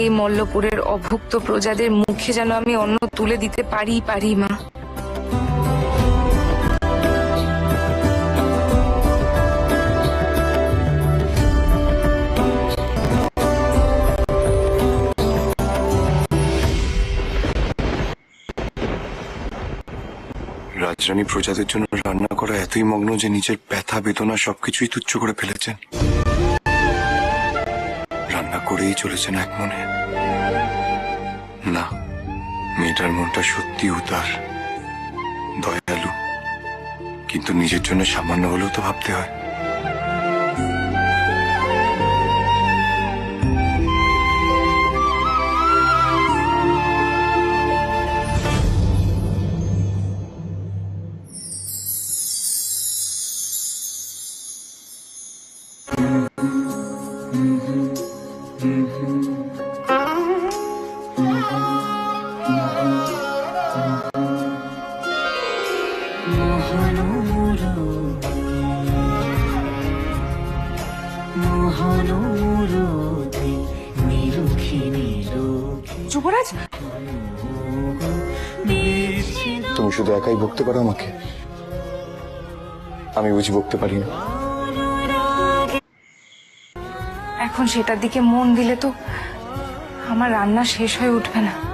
এই মল্লপুরের অভুক্ত প্রজাদের মুখে যেন আমি অন্ন তুলে দিতে পারি পারি মা। রাজরানী প্রজাদের জন্য রান্না করা এতই মগ্ন যে নিজের ব্যথা বেদনা সবকিছুই তুচ্ছ করে ফেলেছেন। রান্না করেই চলেছেন এক মনে। না, মেয়েটার মনটা সত্যি উদার, দয়ালু। কিন্তু নিজের জন্য সামান্য হলেও তো ভাবতে হয়। যুবরাজ! তুমি শুধু একাই বকতে পারো আমাকে? আমি বুঝি বকতে পারি না। এখন সেটার দিকে মন দিলে তো আমার রান্না শেষ হয়ে উঠবে না।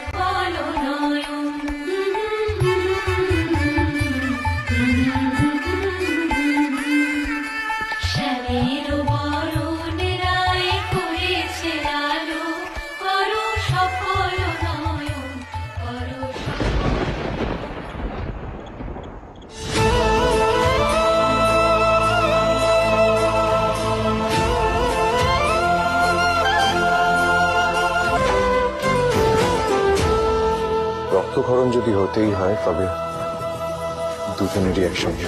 রক্তক্ষরণ যদি হতেই হয় তবে দুজনেরই একসঙ্গে।